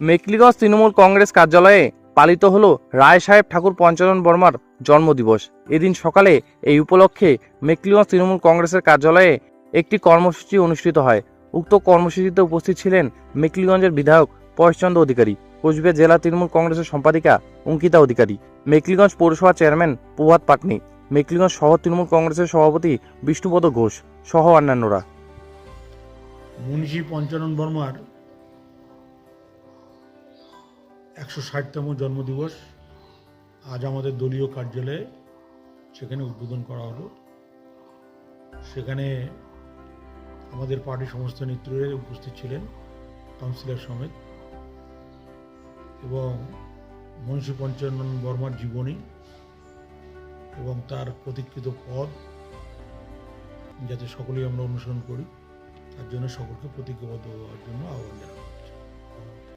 মেকলিগঞ্জ তৃণমূল কংগ্রেস কার্যালয়ে পালিত হল রায় সাহেব ঠাকুর পঞ্চানন বর্মার জন্মদিবস। এদিন সকালে এই উপলক্ষে মেকলিগঞ্জ তৃণমূল কংগ্রেসের কার্যালয়ে একটি কর্মসূচি অনুষ্ঠিত হয়। উক্ত কর্মসূচিতে উপস্থিত ছিলেন মেকলিগঞ্জের বিধায়ক পরেশচন্দ্র অধিকারী, কোচবিহার জেলা তৃণমূল কংগ্রেসের সম্পাদিকা অঙ্কিতা অধিকারী, মেকলিগঞ্জ পৌরসভা চেয়ারম্যান প্রভাত পাটনি, মেকলিগঞ্জ শহর তৃণমূল কংগ্রেসের সভাপতি বিষ্ণুপদ ঘোষ সহ অন্যান্যরা। মুন্সী পঞ্চানন বর্মার একশো ষাটতম জন্মদিবস আজ আমাদের দলীয় কার্যালয়ে সেখানে উদ্বোধন করা হলো। সেখানে আমাদের পার্টির সমস্ত নেতৃত্বে উপস্থিত ছিলেন, কাউন্সিলর সমেত, এবং মুন্সী পঞ্চানন বর্মার জীবনী এবং তার প্রতীক্ষিত পদ যাতে সকলেই আমরা অনুসরণ করি, তার জন্য সকলকে প্রতিজ্ঞাবদ্ধ হওয়ার জন্য আহ্বান জানাব